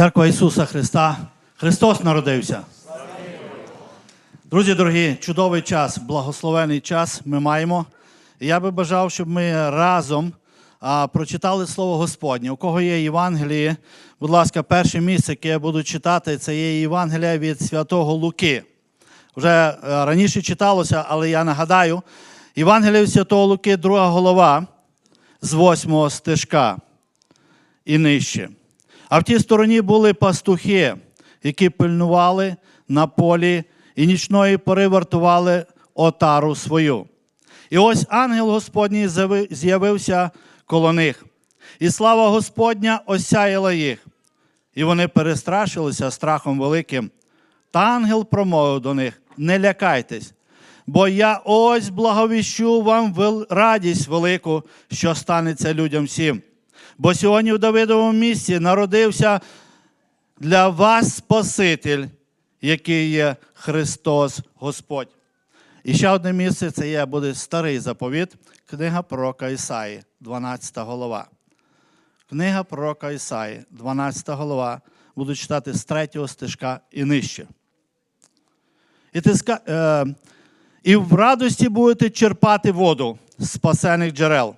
Церква Ісуса Христа. Христос народився. Друзі дорогі, чудовий час, благословений час ми маємо. І я би бажав, щоб ми разом а, прочитали Слово Господнє. У кого є Євангеліє, будь ласка, перше місце, яке я буду читати, це є Євангелія від Святого Луки. Вже е, раніше читалося, але я нагадаю, Євангелія від Святого Луки, друга голова з восьмого стежка і нижче. А в тій стороні були пастухи, які пильнували на полі і нічної пори вартували отару свою. І ось ангел Господній з'явився коло них, і слава Господня осяяла їх. І вони перестрашилися страхом великим. Та ангел промовив до них: не лякайтесь, бо я ось благовіщу вам радість велику, що станеться людям всім. Бо сьогодні в Давидовому місті народився для вас Спаситель, який є Христос Господь. І ще одне місце це є, буде старий заповіт, книга пророка Ісаї, 12 голова. Книга пророка Ісаї, 12 голова. Буду читати з 3 стежка і нижче. І, ти е... і в радості будете черпати воду з спасених джерел.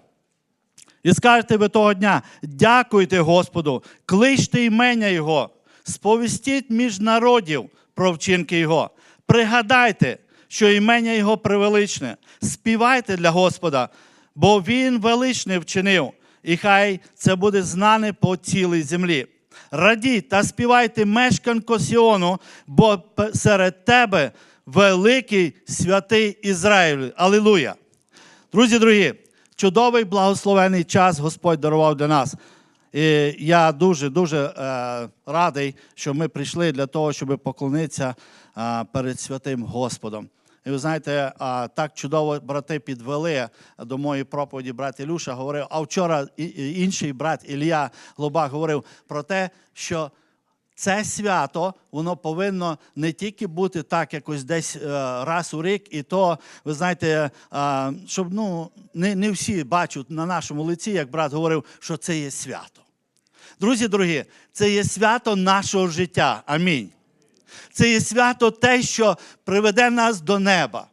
І скажете ви того дня: дякуйте Господу, кличте імення Його, сповістіть між народів про вчинки Його. Пригадайте, що імення Його превеличне. Співайте для Господа, бо Він величне вчинив, і хай це буде знане по цілій землі. Радіть та співайте мешканко Сіону, бо серед тебе великий святий Ізраїль. Алілуя! Друзі дорогі, чудовий благословений час Господь дарував для нас. І я дуже дуже е, радий, що ми прийшли для того, щоб поклонитися е, перед святим Господом. І ви знаєте, а, так чудово брати підвели до моєї проповіді брат Ілюша говорив, а вчора інший брат Ілля Глобак говорив про те, що це свято, воно повинно не тільки бути так, якось десь е, раз у рік, і то, ви знаєте, е, щоб ну, не, не всі бачать на нашому лиці, як брат говорив, що це є свято. Друзі дорогі, це є свято нашого життя. Амінь. Це є свято те, що приведе нас до неба.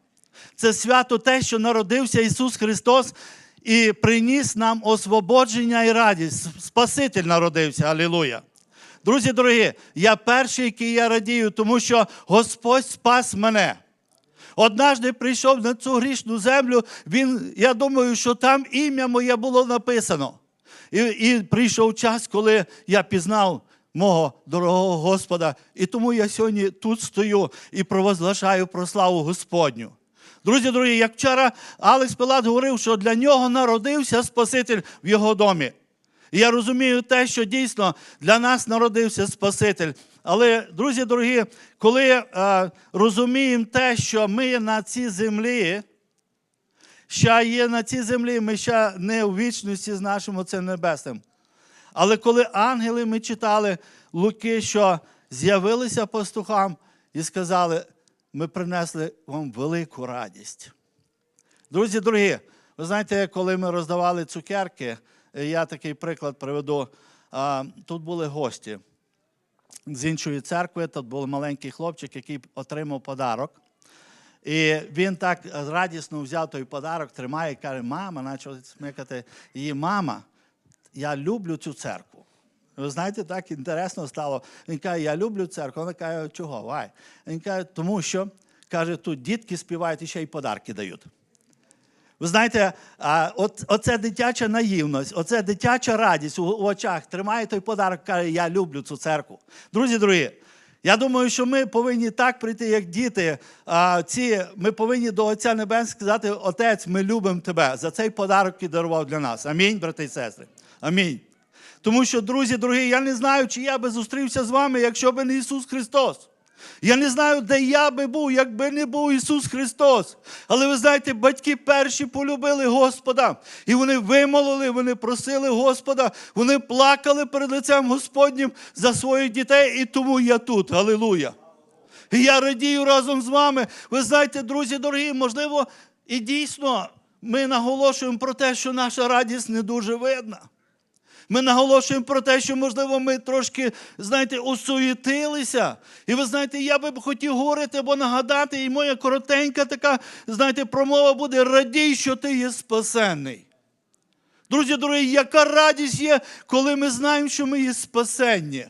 Це свято те, що народився Ісус Христос і приніс нам освободження і радість. Спаситель народився. Алілуя. Друзі дорогі, я перший, який я радію, тому що Господь спас мене. Однажды прийшов на цю грішну землю, він, я думаю, що там ім'я моє було написано. І, і прийшов час, коли я пізнав мого дорогого Господа. І тому я сьогодні тут стою і провозглашаю про славу Господню. Друзі, дорогі, як вчора Алекс Пилат говорив, що для нього народився Спаситель в його домі. І я розумію те, що дійсно для нас народився Спаситель. Але, друзі дорогі, коли е, розуміємо те, що ми на цій землі, ще є на цій землі, ми ще не у вічності з нашим Отцем Небесним. Але коли ангели ми читали Луки, що з'явилися пастухам і сказали, ми принесли вам велику радість. Друзі, дорогі, ви знаєте, коли ми роздавали цукерки, я такий приклад приведу. Тут були гості з іншої церкви, тут був маленький хлопчик, який отримав подарок. І він так радісно взяв той подарок, тримає і каже, мама, почав смикати її мама, я люблю цю церкву. Ви знаєте, так інтересно стало. Він каже, я люблю церкву. Вона каже, чого? Вай? Він каже, тому що каже, тут дітки співають і ще й подарки дають. Ви знаєте, от, оце дитяча наївність, оце дитяча радість у, у очах. Тримає той подарок, каже, я люблю цю церкву. Друзі, дорогі, я думаю, що ми повинні так прийти, як діти. Ці, ми повинні до Отця Небес сказати, Отець, ми любимо тебе за цей подарок, який дарував для нас. Амінь, брати і сестри. Амінь. Тому що, друзі, дорогі, я не знаю, чи я би зустрівся з вами, якщо б не Ісус Христос. Я не знаю, де я би був, якби не був Ісус Христос. Але ви знаєте, батьки перші полюбили Господа. І вони вимолили, вони просили Господа, вони плакали перед лицем Господнім за своїх дітей, і тому я тут. Алілуя. І я радію разом з вами. Ви знаєте, друзі дорогі, можливо, і дійсно ми наголошуємо про те, що наша радість не дуже видна. Ми наголошуємо про те, що, можливо, ми трошки, знаєте, осуєтилися. І ви знаєте, я би хотів говорити або нагадати, і моя коротенька така, знаєте, промова буде радій, що ти є спасенний. Друзі, дорогі, яка радість є, коли ми знаємо, що ми є спасенні.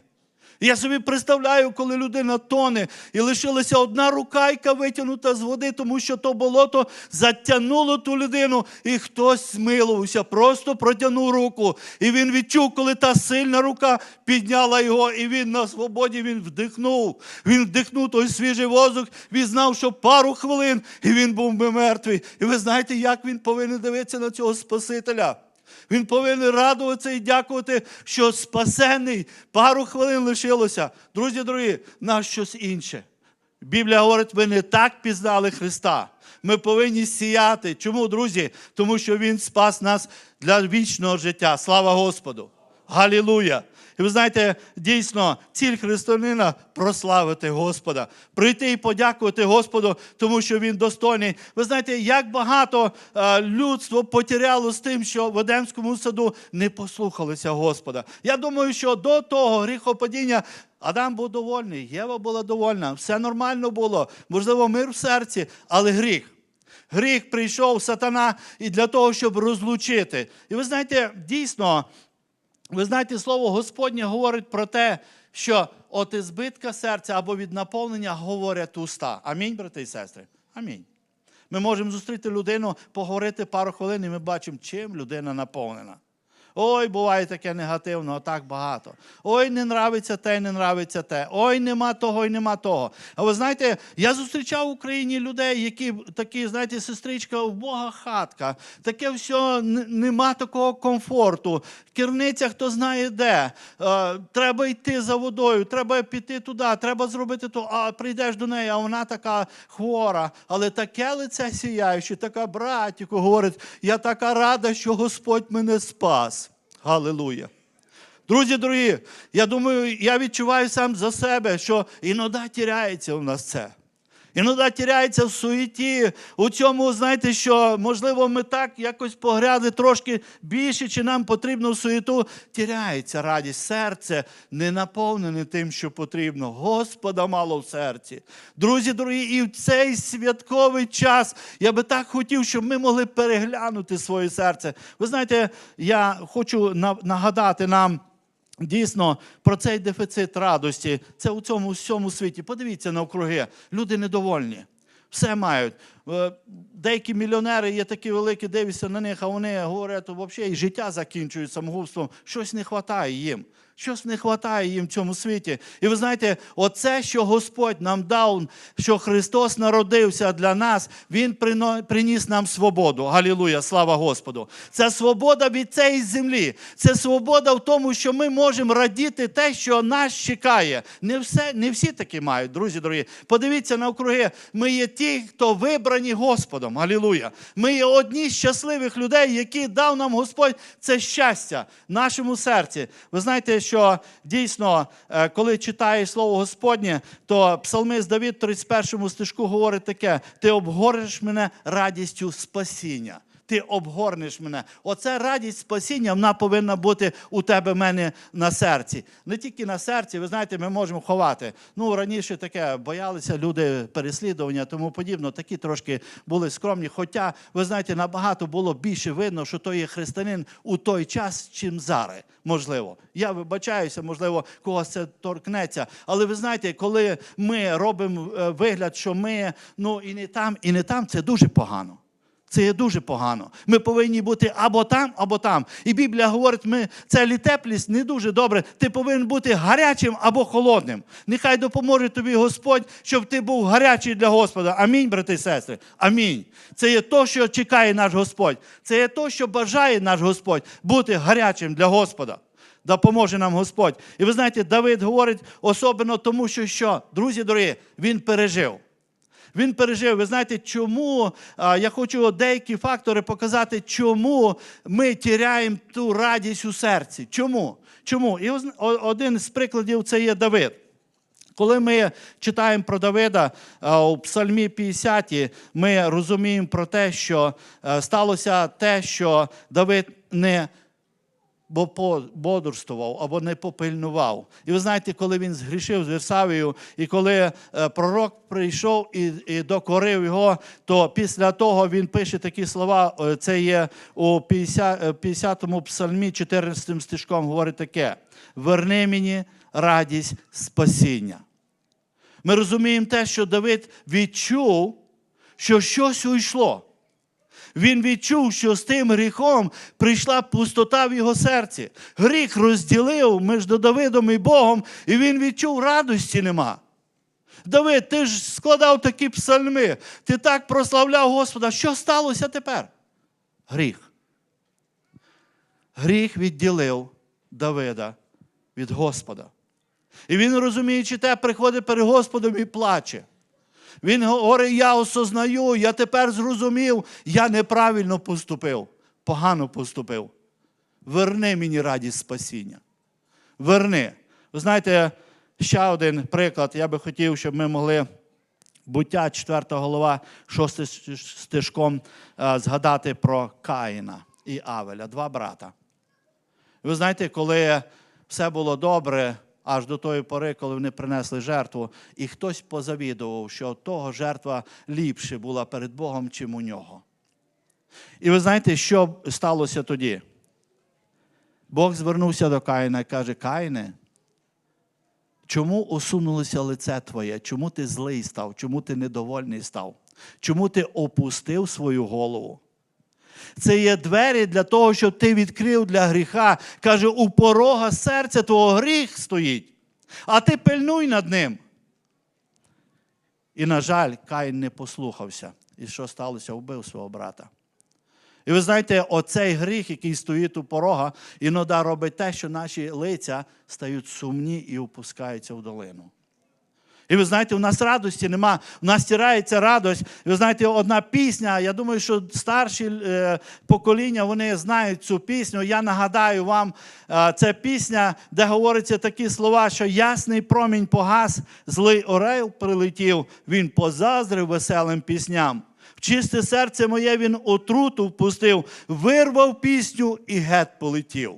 Я собі представляю, коли людина тоне і лишилася одна рукайка витягнута з води, тому що то болото затягнуло ту людину, і хтось змилувався, просто протягнув руку. І він відчув, коли та сильна рука підняла його, і він на свободі він вдихнув. Він вдихнув той свіжий воздух, він знав, що пару хвилин, і він був би мертвий. І ви знаєте, як він повинен дивитися на цього Спасителя? Він повинен радуватися і дякувати, що спасений. Пару хвилин лишилося. Друзі дорогі, нас щось інше. Біблія говорить, ви не так пізнали Христа. Ми повинні сіяти. Чому, друзі? Тому що Він спас нас для вічного життя. Слава Господу! Галілуя! І ви знаєте, дійсно, ціль християнина прославити Господа, прийти і подякувати Господу, тому що Він достойний. Ви знаєте, як багато е, людство потеряло з тим, що в Едемському саду не послухалися Господа. Я думаю, що до того гріхопадіння Адам був довольний, Єва була довольна, все нормально було, можливо, мир в серці, але гріх. Гріх прийшов сатана і для того, щоб розлучити. І ви знаєте, дійсно, ви знаєте, слово Господнє говорить про те, що от із збитка серця або від наповнення говорять уста. Амінь, брати і сестри. Амінь. Ми можемо зустріти людину, поговорити пару хвилин, і ми бачимо, чим людина наповнена. Ой, буває таке негативно, а так багато. Ой, не нравиться те, не нравиться те. Ой, нема того і нема того. А ви знаєте, я зустрічав в Україні людей, які такі, знаєте, сестричка, в Бога хатка. Таке все, нема такого комфорту. Керниця хто знає де. Е, треба йти за водою, треба піти туди, треба зробити то. А прийдеш до неї, а вона така хвора. Але таке лице сіяюче, така братіку, говорить, я така рада, що Господь мене спас. Галилуя. Друзі, дорогі, я думаю, я відчуваю сам за себе, що іноді тіряється у нас це. Іноді тіряється в суеті, у цьому, знаєте, що, можливо, ми так якось погряли трошки більше, чи нам потрібно в суету, тіряється радість. Серце не наповнене тим, що потрібно. Господа мало в серці. Друзі, дорогі, і в цей святковий час я би так хотів, щоб ми могли переглянути своє серце. Ви знаєте, я хочу на- нагадати нам. Дійсно, про цей дефіцит радості, це у цьому всьому світі. Подивіться навкруги, люди недовольні. Все мають. Е, Деякі мільйонери є такі великі, дивишся на них, а вони говорять, взагалі і життя закінчують самогубством. Щось не вистачає їм. Щось не вистачає їм в цьому світі. І ви знаєте, оце, що Господь нам дав, що Христос народився для нас, Він приніс нам свободу. Галілуя, слава Господу. Це свобода від цієї землі. Це свобода в тому, що ми можемо радіти те, що нас чекає. Не, все, не всі такі мають, друзі дорогі. Подивіться навкруги. Ми є ті, хто вибрані Господом. Алілуя! Ми є одні з щасливих людей, які дав нам Господь це щастя в нашому серці. Ви знаєте, що дійсно, е, коли читаєш слово Господнє, то псалмист Давид в 31 стишку говорить таке: ти обгориш мене радістю спасіння. Ти обгорнеш мене. Оце радість спасіння, вона повинна бути у тебе в мене на серці. Не тільки на серці, ви знаєте, ми можемо ховати. Ну, раніше таке боялися люди переслідування, тому подібно, такі трошки були скромні. Хоча, ви знаєте, набагато було більше видно, що той є християнин у той час, чим зараз. Можливо. Я вибачаюся, можливо, когось це торкнеться. Але ви знаєте, коли ми робимо е, вигляд, що ми ну і не там, і не там, це дуже погано. Це є дуже погано. Ми повинні бути або там, або там. І Біблія говорить, ми це літеплість не дуже добре. Ти повинен бути гарячим або холодним. Нехай допоможе тобі Господь, щоб ти був гарячий для Господа. Амінь, брати і сестри. Амінь. Це є то, що чекає наш Господь. Це є то, що бажає наш Господь бути гарячим для Господа. Допоможе нам Господь. І ви знаєте, Давид говорить особливо тому, що що, друзі дорогі, він пережив. Він пережив. Ви знаєте, чому я хочу деякі фактори показати, чому ми тіряємо ту радість у серці. Чому? Чому? І один з прикладів це є Давид. Коли ми читаємо про Давида у Псальмі 50, ми розуміємо про те, що е, сталося те, що Давид не бо бодрствував або не попильнував. І ви знаєте, коли він згрішив з Версавією, і коли е, пророк прийшов і, і докорив його, то після того він пише такі слова. е, Це є у 50, е, 50-му псалмі, 14 стишком, говорить таке: Верни мені радість спасіння. Ми розуміємо те, що Давид відчув, що щось уйшло. Він відчув, що з тим гріхом прийшла пустота в його серці. Гріх розділив між Давидом і Богом, і він відчув радості нема. Давид, ти ж складав такі псальми, ти так прославляв Господа. Що сталося тепер? Гріх. Гріх відділив Давида від Господа. І він, розуміючи те, приходить перед Господом і плаче. Він говорить, я осознаю, я тепер зрозумів, я неправильно поступив, погано поступив. Верни мені радість спасіння. Верни. Ви знаєте, ще один приклад. Я би хотів, щоб ми могли буття, 4 голова, 6 стежком е, згадати про Каїна і Авеля, два брата. Ви знаєте, коли все було добре, аж до тої пори, коли вони принесли жертву, і хтось позавідував, що того жертва ліпше була перед Богом, чим у нього. І ви знаєте, що сталося тоді? Бог звернувся до Каїна і каже: Каїне, чому усунулося лице твоє? Чому ти злий став? Чому ти недовольний став? Чому ти опустив свою голову? Це є двері для того, щоб ти відкрив для гріха. Каже, у порога серця твого гріх стоїть, а ти пильнуй над ним. І, на жаль, Каїн не послухався. І що сталося? Вбив свого брата. І ви знаєте, оцей гріх, який стоїть у порога, іноді робить те, що наші лиця стають сумні і опускаються в долину. І ви знаєте, у нас радості нема, у нас стирається радость. Ви знаєте, одна пісня, я думаю, що старші е, покоління вони знають цю пісню. Я нагадаю вам, е, це пісня, де говориться такі слова, що ясний промінь погас, злий орел прилетів, він позаздрив веселим пісням. В чисте серце моє він отруту впустив, вирвав пісню і гет полетів.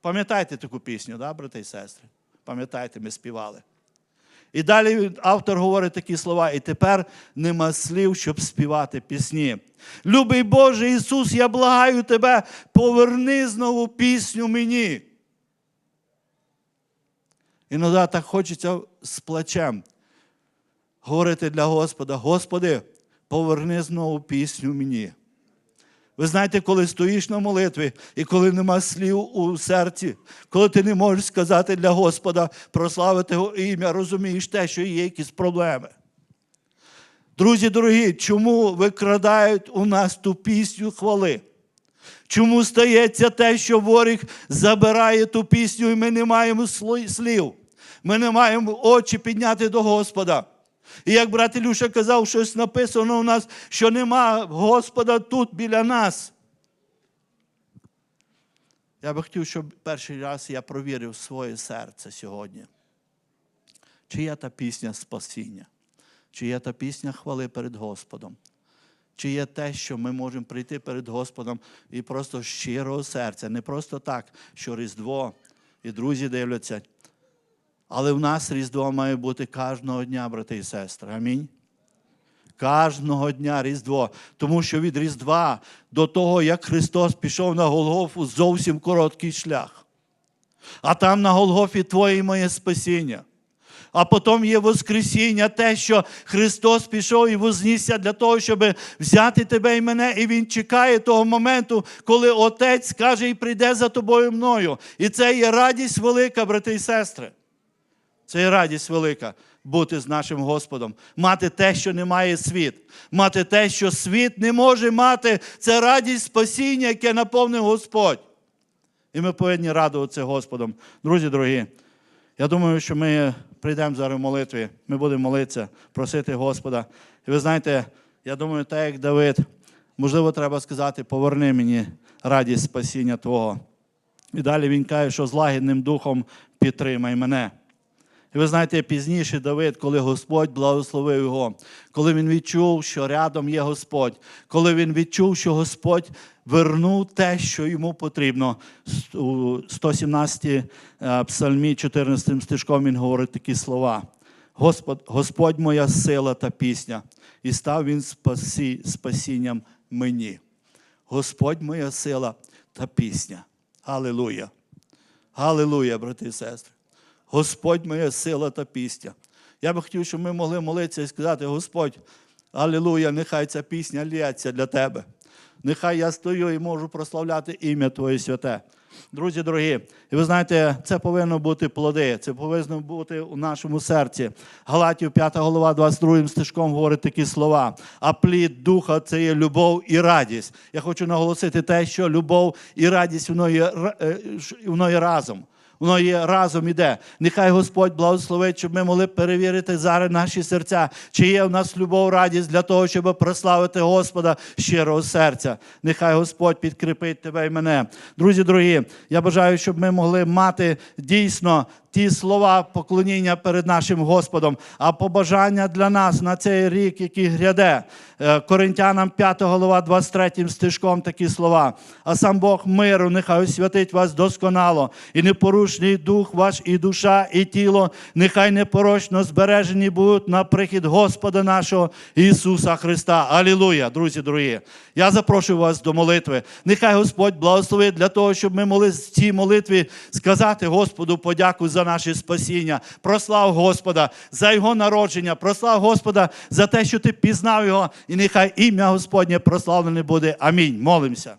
Пам'ятаєте таку пісню, да, брати і сестри? Пам'ятаєте, ми співали. І далі автор говорить такі слова, і тепер нема слів, щоб співати пісні. Любий Боже Ісус, я благаю тебе, поверни знову пісню мені. Іноді так хочеться з плачем говорити для Господа: Господи, поверни знову пісню мені. Ви знаєте, коли стоїш на молитві і коли нема слів у серці, коли ти не можеш сказати для Господа прославити його ім'я, розумієш те, що є якісь проблеми. Друзі дорогі, чому викрадають у нас ту пісню хвали? Чому стається те, що ворог забирає ту пісню, і ми не маємо слів? Ми не маємо очі підняти до Господа. І як брат Ілюша казав, щось написано у нас, що нема Господа тут біля нас. Я би хотів, щоб перший раз я провірив своє серце сьогодні. Чи є та пісня спасіння? Чи є та пісня хвали перед Господом? Чи є те, що ми можемо прийти перед Господом і просто щирого серця, не просто так, що Різдво і друзі дивляться. Але в нас Різдво має бути кожного дня, брати і сестри. Амінь. Кожного дня Різдво. Тому що від Різдва до того, як Христос пішов на Голгофу, зовсім короткий шлях. А там на Голгофі Твоє і моє спасіння. А потім є Воскресіння, те, що Христос пішов і вознісся для того, щоб взяти тебе і мене, і Він чекає того моменту, коли Отець скаже і прийде за тобою мною. І це є радість велика, брати і сестри. Це є радість велика бути з нашим Господом, мати те, що не має світ, мати те, що світ не може мати. Це радість спасіння, яке наповнив Господь. І ми повинні радуватися Господом. Друзі дорогі, я думаю, що ми прийдемо зараз в молитві, ми будемо молитися, просити Господа. І ви знаєте, я думаю, так як Давид, можливо, треба сказати, поверни мені радість спасіння Твого. І далі він каже, що з лагідним духом підтримай мене. І ви знаєте, пізніше Давид, коли Господь благословив його, коли він відчув, що рядом є Господь, коли він відчув, що Господь вернув те, що йому потрібно. У 117 е, псальмі, 14 стишком він говорить такі слова. Господь, Господь моя сила та пісня, і став він спасі, спасінням мені. Господь моя сила та пісня. Аллилуйя. Галилуя, брати і сестри. Господь моя сила та пісня. Я би хотів, щоб ми могли молитися і сказати, Господь, Аллилуйя, нехай ця пісня лється для Тебе. Нехай я стою і можу прославляти ім'я Твоє святе. Друзі дорогі, і ви знаєте, це повинно бути плоди, це повинно бути у нашому серці. Галатів 5 голова, 22 стежком говорить такі слова. А плід духа це є любов і радість. Я хочу наголосити те, що любов і радість воно є, воно є разом. Воно є разом іде. Нехай Господь благословить, щоб ми могли перевірити зараз наші серця, чи є в нас любов, радість для того, щоб прославити Господа щирого серця. Нехай Господь підкріпить тебе і мене. Друзі дорогі, я бажаю, щоб ми могли мати дійсно ті слова поклоніння перед нашим Господом, а побажання для нас на цей рік, який гряде. Е, Коринтянам 5 голова, 23 стишком такі слова. А сам Бог миру, нехай освятить вас досконало, і непорушний дух ваш, і душа, і тіло, нехай непорочно збережені будуть на прихід Господа нашого Ісуса Христа. Алілуя, друзі дорогі. Я запрошую вас до молитви. Нехай Господь благословить для того, щоб ми могли в цій молитві сказати Господу подяку за наше спасіння. Прослав Господа за Його народження, прослав Господа за те, що ти пізнав Його, і нехай ім'я Господнє прославлене буде. Амінь. Молимося.